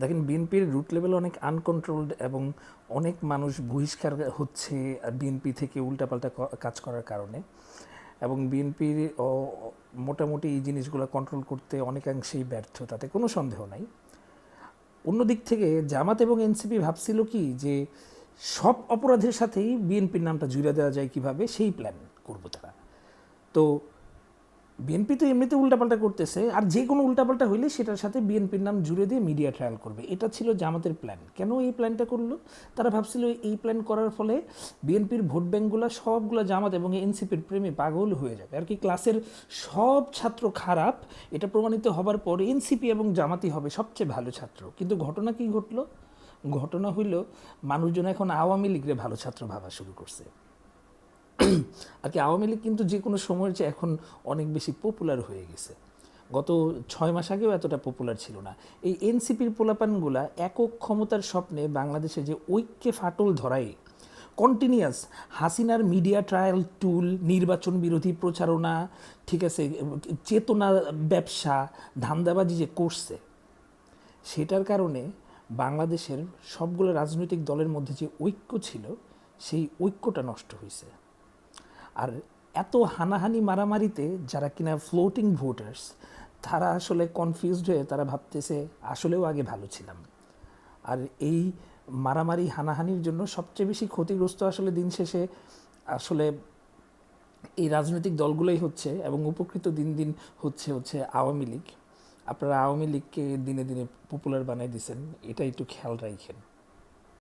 দেখেন বিএনপির root level অনেক আনকন্ট্রোলড এবং অনেক মানুষ বহিষ্কার হচ্ছে বিএনপি থেকে উল্টাপাল্টা কাজ করার কারণে। এবং বিএনপির মোটামুটি এই জিনিসগুলো কন্ট্রোল করতে অনেকাংশেই ব্যর্থ, তাতে কোনো সন্দেহ নাই। অন্য দিক থেকে জামাত এবং এনসিপি ভাবছিল কি যে সব অপরাধের সাথেই বিএনপির নামটা জুড়ে দেওয়া যায় কীভাবে, সেই প্ল্যান করব তারা। তো বিএনপি তো এমনিতে উল্টাপাল্টা করতেছে, আর যে কোনো উল্টাপাল্টা হইলে সেটার সাথে বিএনপির নাম জুড়ে দিয়ে মিডিয়া ট্রায়াল করবে। এটা ছিল জামাতের প্ল্যান কেন এই প্ল্যানটা করল? তারা ভাবছিল এই প্ল্যান করার ফলে বিএনপির ভোট ব্যাঙ্কগুলো সবগুলো জামাত এবং এনসিপির প্রেমে পাগল হয়ে যাবে। আর কি ক্লাসের সব ছাত্র খারাপ, এটা প্রমাণিত হবার পর এনসিপি এবং জামাতি হবে সবচেয়ে ভালো ছাত্র। কিন্তু ঘটনা কি ঘটলো? ঘটনা হইল, মানুষজন এখন আওয়ামী লীগের ভালো ছাত্র ভাবা শুরু করছে। আর কি আওয়ামী লীগ কিন্তু যে কোনো সময়ের চেয়ে এখন অনেক বেশি পপুলার হয়ে গেছে। গত ছয় মাস আগেও এতটা পপুলার ছিল না। এই এনসিপির পোলাপানগুলা একক ক্ষমতার স্বপ্নে বাংলাদেশে যে ঐক্যে ফাটল ধরায় কন্টিনিউয়াস হাসিনার মিডিয়া ট্রায়াল টুল নির্বাচন বিরোধী প্রচারণা, ঠিক আছে, চেতনা ব্যবসা, ধান্দাবাজি যে করছে, সেটার কারণে বাংলাদেশের সবগুলো রাজনৈতিক দলের মধ্যে যে ঐক্য ছিল, সেই ঐক্যটা নষ্ট হয়েছে আর এত হানাহানি মারামারিতে যারা কিনা ফ্লোটিং ভোটার্স তারা আসলে কনফিউজড হয়ে তারা ভাবতেছে, আসলেও আগে ভালো ছিলাম। আর এই মারামারি, হানাহানির জন্য সবচেয়ে বেশি ক্ষতিগ্রস্ত আসলে দিন শেষে আসলে এই রাজনৈতিক দলগুলোই হচ্ছে এবং উপকৃত দিন দিন হচ্ছে হচ্ছে আওয়ামী লীগ। আপনারা আওয়ামী লীগকে দিনে দিনে পপুলার বানাই দিয়েছেন এটা একটু খেয়াল রাখেন।